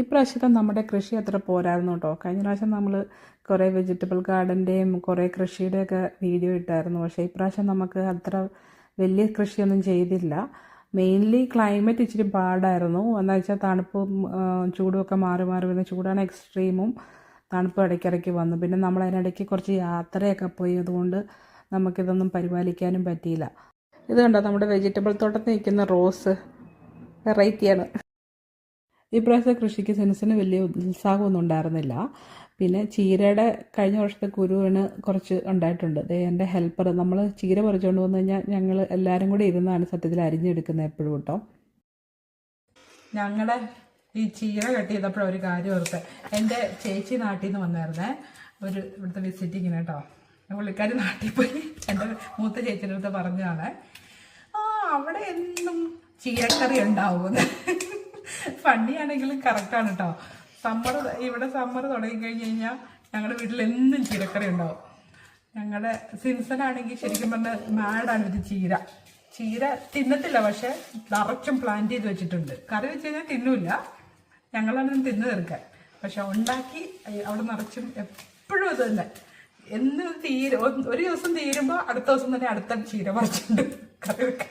ഇപ്രാവശ്യത്തെ നമ്മുടെ കൃഷി അത്ര പോരായിരുന്നു കേട്ടോ. കഴിഞ്ഞ പ്രാവശ്യം നമ്മൾ കുറേ വെജിറ്റബിൾ ഗാർഡന്റെയും കുറേ കൃഷിയുടെയൊക്കെ വീഡിയോ ഇട്ടായിരുന്നു. പക്ഷേ ഇപ്രാവശ്യം നമുക്ക് അത്ര വലിയ കൃഷിയൊന്നും ചെയ്തില്ല. മെയിൻലി ക്ലൈമറ്റ് ഇച്ചിരി പാടായിരുന്നു. എന്താ വെച്ചാൽ തണുപ്പും ചൂടുമൊക്കെ മാറി മാറി വരുന്ന ചൂടാണ് എക്സ്ട്രീമും തണുപ്പ് ഇടയ്ക്കിടയ്ക്ക് വന്നു. പിന്നെ നമ്മൾ അതിനിടയ്ക്ക് കുറച്ച് യാത്രയൊക്കെ പോയി. അതുകൊണ്ട് നമുക്കിതൊന്നും പരിപാലിക്കാനും പറ്റിയില്ല. ഇത് കണ്ടോ നമ്മുടെ വെജിറ്റബിൾ തോട്ടത്തിൽ നിൽക്കുന്ന റോസ് വെറൈറ്റിയാണ് ഈ പ്രാവശ്യത്തെ കൃഷിക്ക് സെൻസിന് വലിയ ഉത്സാഹമൊന്നും ഉണ്ടായിരുന്നില്ല. പിന്നെ ചീരയുടെ കഴിഞ്ഞ വർഷത്തെ കുരുവിന് കുറച്ച് ഉണ്ടായിട്ടുണ്ട്. എന്റെ ഹെൽപ്പർ നമ്മൾ ചീര പറിച്ചുകൊണ്ട് വന്നു കഴിഞ്ഞാൽ ഞങ്ങൾ എല്ലാവരും കൂടി ഇരുന്നാണ് സത്യത്തിൽ അരിഞ്ഞെടുക്കുന്നത് എപ്പോഴും കേട്ടോ. ഞങ്ങളുടെ ഈ ചീര കട്ട് ചെയ്തപ്പോഴാണ് ഒരു കാര്യം ഓർത്ത്. എന്റെ ചേച്ചി നാട്ടിൽ നിന്ന് വന്നായിരുന്നേ. ഒരു ഇവിടുത്തെ വിസിറ്റിങ്ങിന് കേട്ടോ. പുള്ളിക്കാരി നാട്ടിൽ പോയി എന്റെ മൂത്ത ചേച്ചിന്റെ അടുത്ത് പറഞ്ഞതാണ്. ആ അവിടെ എന്നും ചീരക്കറി ഉണ്ടാവുമെന്ന്. ഫണ്ണിയാണെങ്കിലും കറക്റ്റാണ് കേട്ടോ സമ്മർ ഇവിടെ സമ്മർ തുടങ്ങി കഴിഞ്ഞ് കഴിഞ്ഞാൽ ഞങ്ങളുടെ വീട്ടിൽ എന്നും ചീരക്കറി ഉണ്ടാവും. ഞങ്ങളുടെ സിൻസനാണെങ്കിൽ ശരിക്കും പറഞ്ഞാൽ മാഡാണ് ഇത് ചീര. ചീര തിന്നത്തില്ല പക്ഷെ നിറച്ചും പ്ലാന്റ് ചെയ്ത് വെച്ചിട്ടുണ്ട്. കറി വെച്ച് കഴിഞ്ഞാൽ തിന്നൂല ഞങ്ങളാണ് തിന്നു തീർക്കാൻ. പക്ഷെ ഉണ്ടാക്കി അവിടെ നിറച്ചും എപ്പോഴും ഇത് തന്നെ. എന്ന് തീരും. ഒരു ദിവസം തീരുമ്പോൾ അടുത്ത ദിവസം തന്നെ അടുത്ത ചീര പറിച്ചിട്ടുണ്ട് കറി വെക്കാൻ.